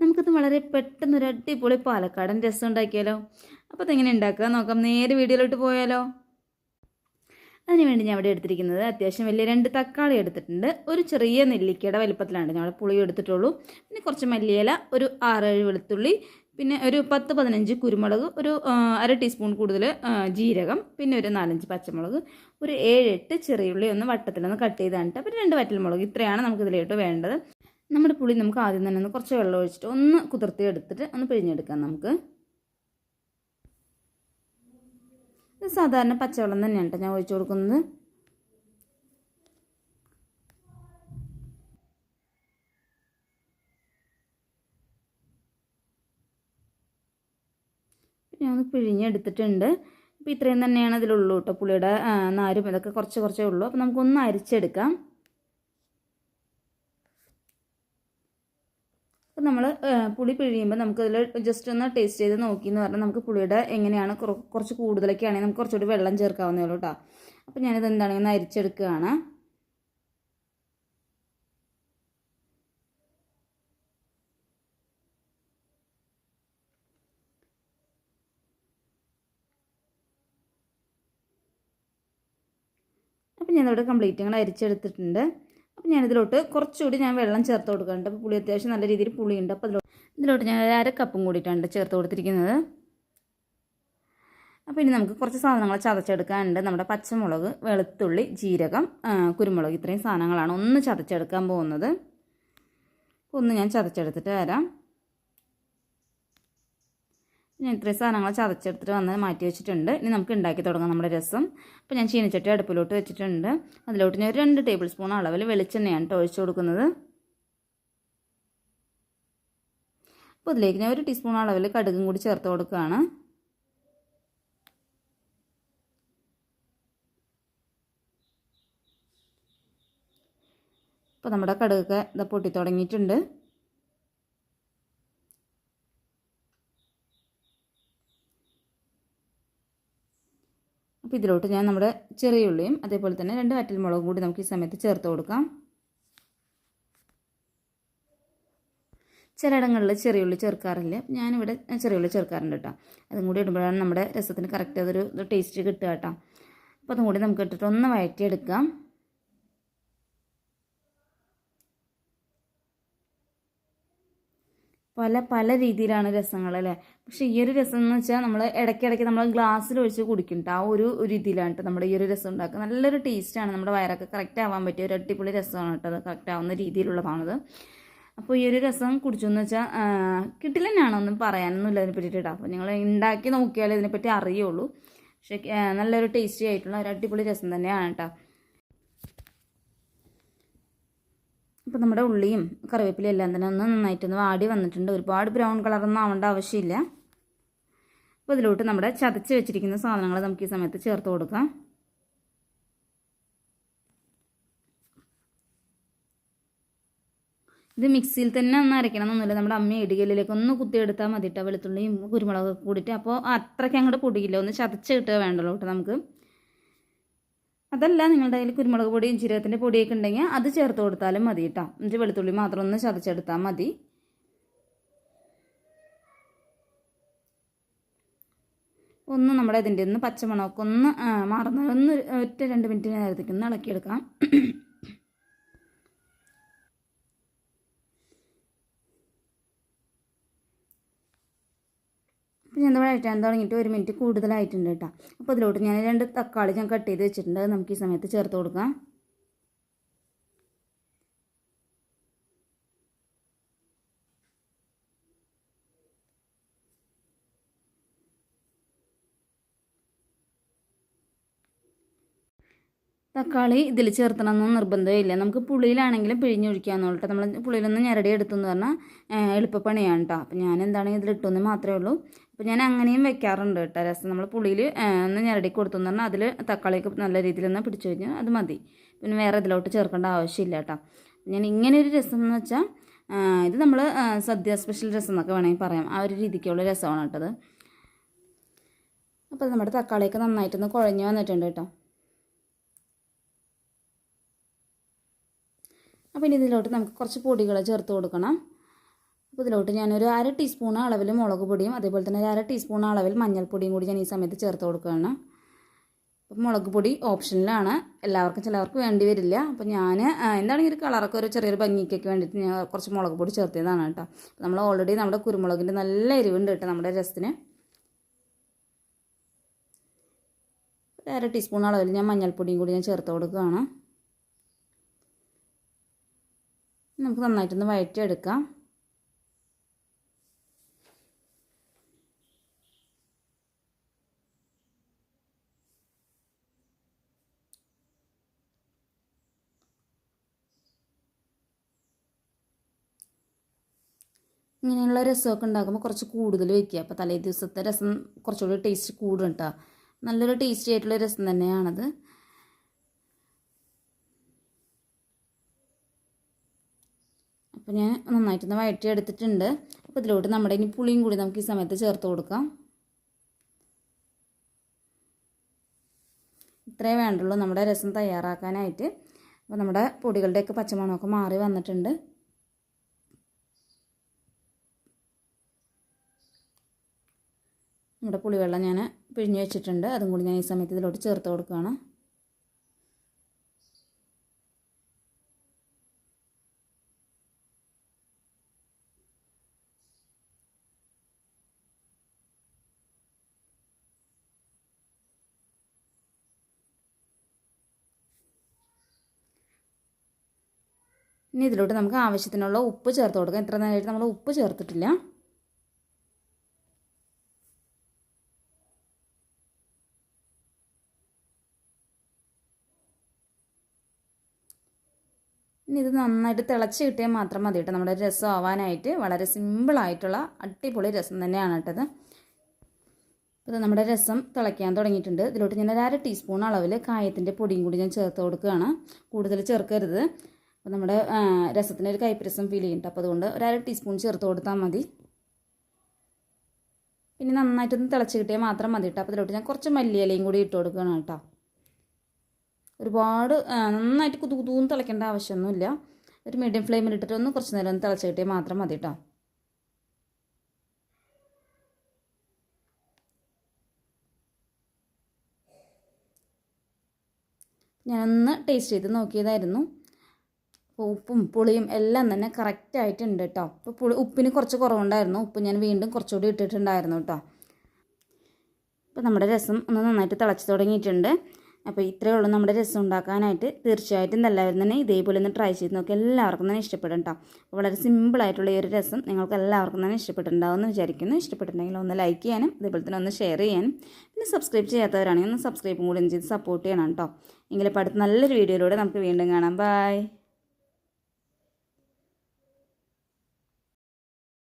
നമുക്കത് വളരെ പെട്ടെന്ന് ഒരു അടിപൊളി പാലക്കാടൻ രസം ഉണ്ടാക്കിയാലോ അപ്പോൾ അതെങ്ങനെ ഉണ്ടാക്കുക? നോക്കാം. നേരെ വീഡിയോയിലോട്ട് പോയാലോ? അതിനുവേണ്ടി ഞാൻ ഇവിടെ എടുത്തിരിക്കുന്നത് അത്യാവശ്യം വലിയ രണ്ട് തക്കാളി എടുത്തിട്ടുണ്ട്. ഒരു ചെറിയ നെല്ലിക്കയുടെ വലിപ്പത്തിലാണ്. ഇവിടെ പുളി എടുത്തിട്ടുള്ളൂ. പിന്നെ കുറച്ച് മല്ലിയില ഒരു ആറേഴ് വെളുത്തുള്ളി പിന്നെ ഒരു പത്ത് പതിനഞ്ച് കുരുമുളക് ഒരു അര ടീസ്പൂൺ കൂടുതൽ ജീരകം പിന്നെ ഒരു നാലഞ്ച് പച്ചമുളക് ഒരു ഏഴെട്ട് ചെറിയുള്ളി ഒന്ന് വട്ടത്തിലൊന്ന് കട്ട് ചെയ്താണ്ട് പിന്നെ രണ്ട് വറ്റൽമുളക് ഇത്രയാണ് നമുക്ക് ഇതിലോട്ട് വേണ്ടത്. നമ്മുടെ പുളി നമുക്ക് ആദ്യം തന്നെ ഒന്ന് കുറച്ച് വെള്ളം ഒഴിച്ചിട്ട് ഒന്ന് കുതിർത്തി എടുത്തിട്ട് ഒന്ന് പിഴിഞ്ഞെടുക്കാം നമുക്ക്. ഇത് സാധാരണ പച്ചവെള്ളം തന്നെയാണ് കേട്ടോ ഞാൻ ഒഴിച്ചു കൊടുക്കുന്നത്. ഞാൻ ഒന്ന് പിഴിഞ്ഞെടുത്തിട്ടുണ്ട്. അപ്പോൾ ഇത്രയും തന്നെയാണ് ഇതിലുള്ളൂ കേട്ടോ പുളിയുടെ നാരും ഇതൊക്കെ കുറച്ച് കുറച്ചേ ഉള്ളൂ. അപ്പോൾ നമുക്കൊന്ന് അരിച്ചെടുക്കാം അപ്പോൾ പുളി പിഴിയുമ്പോൾ നമുക്കതിൽ ജസ്റ്റ് ഒന്ന് ടേസ്റ്റ് ചെയ്ത് നോക്കി എന്ന് പറഞ്ഞാൽ നമുക്ക് പുളിയുടെ എങ്ങനെയാണ് കുറച്ച് കൂടുതലൊക്കെ ആണെങ്കിൽ നമുക്ക് കുറച്ചുകൂടി വെള്ളം ചേർക്കാവുന്നേ ഉള്ളൂ കേട്ടോ അപ്പോൾ ഞാനിത് എന്താണെങ്കിൽ ഒന്ന് അരിച്ചെടുക്കുകയാണ് അപ്പം ഞാനിവിടെ കംപ്ലീറ്റ് ഞങ്ങൾ അരിച്ചെടുത്തിട്ടുണ്ട്. അപ്പോൾ ഞാനിതിലോട്ട് കുറച്ചുകൂടി ഞാൻ വെള്ളം ചേർത്ത് കൊടുക്കുന്നുണ്ട് അപ്പോൾ പുളി അത്യാവശ്യം നല്ല രീതിയിൽ പുളിയുണ്ട്. അപ്പോൾ അതിലോട്ട് ഇതിലോട്ട് ഞാൻ അര കപ്പും കൂടിയിട്ടാണ് ചേർത്ത് കൊടുത്തിരിക്കുന്നത്. അപ്പോൾ ഇനി നമുക്ക് കുറച്ച് സാധനങ്ങൾ ചതച്ചെടുക്കാനുണ്ട്. നമ്മുടെ പച്ചമുളക് വെളുത്തുള്ളി ജീരകം കുരുമുളക് ഇത്രയും സാധനങ്ങളാണ് ഒന്ന് ചതച്ചെടുക്കാൻ പോകുന്നത്. ഒന്ന് ഞാൻ ചതച്ചെടുത്തിട്ട് വരാം. ഞാൻ ഇത്രയും സാധനങ്ങൾ ചതച്ചെടുത്തിട്ട് വന്ന് മാറ്റി വെച്ചിട്ടുണ്ട്. ഇനി നമുക്ക് ഉണ്ടാക്കി തുടങ്ങാം നമ്മുടെ രസം. അപ്പോൾ ഞാൻ ചീനച്ചട്ടി അടുപ്പിലോട്ട് വെച്ചിട്ടുണ്ട്. അതിലോട്ട് ഞാൻ ഒരു രണ്ട് ടേബിൾ സ്പൂൺ അളവിൽ വെളിച്ചെണ്ണയാണ് ഒഴിച്ചു കൊടുക്കുന്നത്. അപ്പോൾ ഇതിലേക്ക് ഞാൻ ഒരു ടീസ്പൂൺ അളവിൽ കടുകും കൂടി ചേർത്ത് കൊടുക്കുകയാണ്. അപ്പോൾ നമ്മുടെ കടുകൊക്കെ ഇതാ പൊട്ടി തുടങ്ങിയിട്ടുണ്ട്. അപ്പോൾ ഇതിലോട്ട് ഞാൻ നമ്മുടെ ചെറിയ ഉള്ളിയും അതേപോലെ തന്നെ രണ്ട് വറ്റൽമുളകും കൂടി നമുക്ക് ഈ സമയത്ത് ചേർത്ത് കൊടുക്കാം. ചിലയിടങ്ങളിൽ ചെറിയ ഉള്ളി ചേർക്കാറില്ല. ഞാനിവിടെ ചെറിയ ഉള്ളി ചേർക്കാറുണ്ട് കേട്ടോ. അതും കൂടി ഇടുമ്പോഴാണ് നമ്മുടെ രസത്തിന് കറക്റ്റ് അതൊരു ടേസ്റ്റ് കിട്ടുക കേട്ടോ. അപ്പോൾ അതും കൂടി നമുക്ക് ഇട്ടിട്ട് ഒന്ന് വഴറ്റിയെടുക്കാം. പല പല രീതിയിലാണ് രസങ്ങൾ അല്ലേ? പക്ഷേ ഈ ഒരു രസം എന്ന് വെച്ചാൽ നമ്മൾ ഇടയ്ക്കിടയ്ക്ക് നമ്മൾ ഗ്ലാസ്സിൽ ഒഴിച്ച് കുടിക്കുന്നുണ്ട് ആ ഒരു രീതിയിലാണ് കേട്ടോ നമ്മുടെ ഈ ഒരു രസം ഉണ്ടാക്കുക. നല്ലൊരു ടേസ്റ്റാണ് നമ്മുടെ വയറൊക്കെ കറക്റ്റ് ആവാൻ പറ്റിയ ഒരു അടിപൊളി രസമാണ് കേട്ടോ അത്. കറക്റ്റ് ആവുന്ന രീതിയിലുള്ളതാണത്. അപ്പോൾ ഈ ഒരു രസം കുടിച്ചു എന്ന് വെച്ചാൽ കിട്ടില്ല തന്നെയാണോ ഒന്നും പറയാനൊന്നുമില്ല അതിനെ പറ്റിയിട്ട് കേട്ടോ അപ്പോൾ നിങ്ങൾ ഉണ്ടാക്കി നോക്കിയാലേ ഇതിനെപ്പറ്റി അറിയുള്ളൂ. പക്ഷേ നല്ലൊരു ടേസ്റ്റി ആയിട്ടുള്ള ഒരു അടിപൊളി രസം തന്നെയാണ് കേട്ടോ അപ്പോൾ നമ്മുടെ ഉള്ളിയും കറിവേപ്പിലയും എല്ലാം തന്നെ ഒന്ന് നന്നായിട്ടൊന്ന് വാടി വന്നിട്ടുണ്ട്. ഒരുപാട് ബ്രൗൺ കളറൊന്നും ആവേണ്ട ആവശ്യമില്ല. അപ്പോൾ ഇതിലോട്ട് നമ്മുടെ ചതച്ച് വെച്ചിരിക്കുന്ന സാധനങ്ങൾ നമുക്ക് ഈ സമയത്ത് ചേർത്ത് കൊടുക്കാം. ഇത് മിക്സിയിൽ തന്നെ ഒന്ന് അരയ്ക്കണം എന്നൊന്നുമില്ല. നമ്മുടെ അമ്മ ഇടികല്ലിലേക്ക് ഒന്ന് കുത്തിയെടുത്താൽ മതി കേട്ടോ വെളുത്തുള്ളിയും കുരുമുളകൊക്കെ കൂടിയിട്ട്. അപ്പോൾ അത്രയ്ക്ക് അങ്ങോട്ട് പൊടിയില്ല. ഒന്ന് ചതച്ച് കിട്ടുക വേണ്ടല്ലോ കേട്ടോ നമുക്ക്. അതല്ല നിങ്ങളുടെ കയ്യിൽ കുരുമുളക് പൊടിയും ജീരകത്തിന്റെ പൊടിയൊക്കെ ഉണ്ടെങ്കിൽ അത് ചേർത്ത് കൊടുത്താലും മതി കേട്ടോ എന്നിട്ട് വെളുത്തുള്ളി മാത്രം ഒന്ന് ചതച്ചെടുത്താൽ മതി. ഒന്ന് നമ്മുടെ ഇതിന്റെ ഒന്ന് പച്ചമണമൊക്കെ ഒന്ന് മാറുന്ന ഒന്ന് ഒറ്റ രണ്ട് മിനിറ്റ് നേരത്തേക്ക് ഒന്ന് ഇളക്കിയെടുക്കാം. അപ്പോൾ ഞാൻ വഴറ്റാൻ തുടങ്ങിയിട്ട് ഒരു മിനിറ്റ് കൂടുതലായിട്ടുണ്ട് കേട്ടോ. അപ്പോൾ അതിലോട്ട് ഞാൻ രണ്ട് തക്കാളി ഞാൻ കട്ട് ചെയ്ത് വെച്ചിട്ടുണ്ട്. നമുക്ക് ഈ സമയത്ത് ചേർത്ത് കൊടുക്കാം. തക്കാളി ഇതിൽ ചേർത്തണമെന്നൊന്നും നിർബന്ധമില്ല. നമുക്ക് പുളിയിലാണെങ്കിലും പിഴിഞ്ഞൊഴിക്കാമെന്നുള്ളൂ കേട്ടോ. നമ്മൾ പുളിയിലൊന്ന് ഞെരടി എടുത്തെന്ന് പറഞ്ഞാൽ എളുപ്പപ്പണിയാണ് കേട്ടോ. അപ്പം ഞാൻ എന്താണെങ്കിൽ ഇതിലിട്ടെന്ന് മാത്രമേ ഉള്ളൂ. അപ്പോൾ ഞാൻ അങ്ങനെയും വെക്കാറുണ്ട് കേട്ടോ. രസം. നമ്മൾ പുളിയിൽ ഒന്ന് ഞെരടി കൊടുത്തെന്ന് പറഞ്ഞാൽ അതിൽ തക്കാളിയൊക്കെ നല്ല രീതിയിൽ ഒന്ന് പിടിച്ചു കഴിഞ്ഞാൽ അത് മതി. പിന്നെ വേറെ ഇതിലോട്ട് ചേർക്കേണ്ട ആവശ്യമില്ല കേട്ടോ. ഞാൻ ഇങ്ങനെ ഒരു രസം എന്ന് വെച്ചാൽ ഇത് നമ്മൾ സദ്യ സ്പെഷ്യൽ രസം എന്നൊക്കെ വേണമെങ്കിൽ പറയാം. ആ ഒരു രീതിക്കുള്ള രസമാണ് കേട്ടത്. അപ്പോൾ നമ്മുടെ തക്കാളിയൊക്കെ നന്നായിട്ടൊന്ന് കുഴഞ്ഞു വന്നിട്ടുണ്ട് കേട്ടോ. അപ്പോൾ ഇനി ഇതിലോട്ട് നമുക്ക് കുറച്ച് പൊടികൾ ചേർത്ത് കൊടുക്കണം. അപ്പോൾ ഇതിലോട്ട് ഞാനൊരു അര ടീസ്പൂൺ അളവിൽ മുളക് പൊടിയും അതേപോലെ തന്നെ ഒരു അര ടീസ്പൂൺ അളവിൽ മഞ്ഞൾപ്പൊടിയും കൂടി ഞാൻ ഈ സമയത്ത് ചേർത്ത് കൊടുക്കുകയാണ്. അപ്പം മുളക് പൊടി ഓപ്ഷനിലാണ്. എല്ലാവർക്കും ചിലവർക്ക് വേണ്ടി വരില്ല. അപ്പം ഞാൻ എന്താണെങ്കിൽ ഒരു കളറൊക്കെ ഒരു ചെറിയൊരു ഭംഗിക്കൊക്കെ വേണ്ടിയിട്ട് ഞാൻ കുറച്ച് മുളക് പൊടി ചേർത്തതാണ് കേട്ടോ. നമ്മൾ ഓൾറെഡി നമ്മുടെ കുരുമുളകിന്റെ നല്ല എരിവുണ്ട് കേട്ടോ നമ്മുടെ രസത്തിന്. ഒരു അര ടീസ്പൂൺ അളവിൽ ഞാൻ മഞ്ഞൾപ്പൊടിയും കൂടി ഞാൻ ചേർത്ത് കൊടുക്കുകയാണ്. നമുക്ക് നന്നായിട്ടൊന്ന് വഴറ്റിയെടുക്കാം. ഇങ്ങനെയുള്ള രസമൊക്കെ ഉണ്ടാക്കുമ്പോൾ കുറച്ച് കൂടുതൽ വയ്ക്കുക അപ്പോൾ തലേ ദിവസത്തെ രസം കുറച്ചുകൂടി ടേസ്റ്റ് കൂടും കേട്ടോ നല്ലൊരു ടേസ്റ്റി ആയിട്ടുള്ള രസം തന്നെയാണത്. അപ്പോൾ ഞാൻ നന്നായിട്ടൊന്ന് വഴറ്റി എടുത്തിട്ടുണ്ട് അപ്പോൾ ഇതിലോട്ട് നമ്മുടെ ഇനി പുളിയും കൂടി നമുക്ക് ഈ സമയത്ത് ചേർത്ത് കൊടുക്കാം. ഇത്രേ വേണ്ടുള്ളൂ. നമ്മുടെ രസം തയ്യാറാക്കാനായിട്ട്. അപ്പോൾ നമ്മുടെ പൊടികളുടെയൊക്കെ പച്ചമണമൊക്കെ മാറി വന്നിട്ടുണ്ട്. നമ്മുടെ പുളിവെള്ളം ഞാൻ പിഴിഞ്ഞ് വെച്ചിട്ടുണ്ട്. അതും കൂടി ഞാൻ ഈ സമയത്ത് ഇതിലോട്ട് ചേർത്ത് കൊടുക്കുകയാണ്. ഇനി ഇതിലോട്ട് നമുക്ക് ആവശ്യത്തിനുള്ള ഉപ്പ് ചേർത്ത് കൊടുക്കാം. ഇത്ര നേരമായിട്ട് നമ്മൾ ഉപ്പ് ചേർത്തിട്ടില്ല. ഇത് നന്നായിട്ട് തിളച്ച് കിട്ടിയാൽ മാത്രം മതി കേട്ടോ. നമ്മുടെ രസം ആവാനായിട്ട് വളരെ സിമ്പിളായിട്ടുള്ള അടിപൊളി രസം തന്നെയാണ് കേട്ടത് ഇത്. നമ്മുടെ രസം തിളയ്ക്കാൻ തുടങ്ങിയിട്ടുണ്ട്. ഇതിലോട്ട് ഞാൻ ഒരു അര ടീസ്പൂൺ അളവിൽ കായത്തിന്റെ പൊടിയും കൂടി ഞാൻ ചേർത്ത് കൊടുക്കുകയാണ്. കൂടുതൽ ചേർക്കരുത്. അപ്പോൾ നമ്മുടെ രസത്തിന് ഒരു കൈപ്പരസം ഫീൽ ചെയ്യുന്നുണ്ട് അപ്പോൾ അതുകൊണ്ട് ഒരു അര ടീസ്പൂൺ ചേർത്ത് കൊടുത്താൽ മതി. പിന്നെ നന്നായിട്ടൊന്ന് തിളച്ച് കിട്ടിയാൽ മാത്രം മതി കേട്ടോ. അപ്പോൾ ഇതിലോട്ട് ഞാൻ കുറച്ച് മല്ലിയിലയും കൂടി ഇട്ട് കൊടുക്കുകയാണ് കേട്ടോ. ഒരുപാട് നന്നായിട്ട് കുതു കുതൂന്ന് തിളയ്ക്കേണ്ട ആവശ്യമൊന്നുമില്ല. ഒരു മീഡിയം ഫ്ലെയിമിൽ ഇട്ടിട്ട് ഒന്ന് കുറച്ച് നേരം ഒന്ന് തിളച്ച് കിട്ടിയാൽ മാത്രം മതി കേട്ടോ ഞാനൊന്ന് ടേസ്റ്റ് ചെയ്ത് നോക്കിയതായിരുന്നു. അപ്പോൾ ഉപ്പും പുളിയും എല്ലാം തന്നെ കറക്റ്റായിട്ടുണ്ട് കേട്ടോ അപ്പോൾ പുളി ഉപ്പിന് കുറച്ച് കുറവുണ്ടായിരുന്നു. ഉപ്പ് ഞാൻ വീണ്ടും കുറച്ചുകൂടി ഇട്ടിട്ടുണ്ടായിരുന്നു കേട്ടോ അപ്പോൾ നമ്മുടെ രസം ഒന്ന് നന്നായിട്ട് തിളച്ച് തുടങ്ങിയിട്ടുണ്ട്. അപ്പോൾ ഇത്രയേ ഉള്ളൂ നമ്മുടെ രസം ഉണ്ടാക്കാനായിട്ട്. തീർച്ചയായിട്ടും എല്ലാവരും തന്നെ. ഇതേപോലെ ഒന്ന് ട്രൈ ചെയ്ത് നോക്കി. എല്ലാവർക്കും തന്നെ ഇഷ്ടപ്പെടും കേട്ടോ വളരെ സിമ്പിളായിട്ടുള്ള ഈ ഒരു രസം നിങ്ങൾക്ക് എല്ലാവർക്കും തന്നെ ഇഷ്ടപ്പെട്ടിട്ടുണ്ടാവുമെന്ന് വിചാരിക്കുന്നു. ഇഷ്ടപ്പെട്ടിട്ടുണ്ടെങ്കിൽ ഒന്ന് ലൈക്ക് ചെയ്യാനും അതേപോലെ തന്നെ ഒന്ന് ഷെയർ ചെയ്യാനും. പിന്നെ സബ്സ്ക്രൈബ് ചെയ്യാത്തവരാണെങ്കിൽ ഒന്ന് സബ്സ്ക്രൈബും കൂടി ചെയ്ത് സപ്പോർട്ട് ചെയ്യണം കേട്ടോ എങ്കിലും അടുത്ത് നല്ലൊരു വീഡിയോയിലൂടെ നമുക്ക് വീണ്ടും കാണാം. ബൈ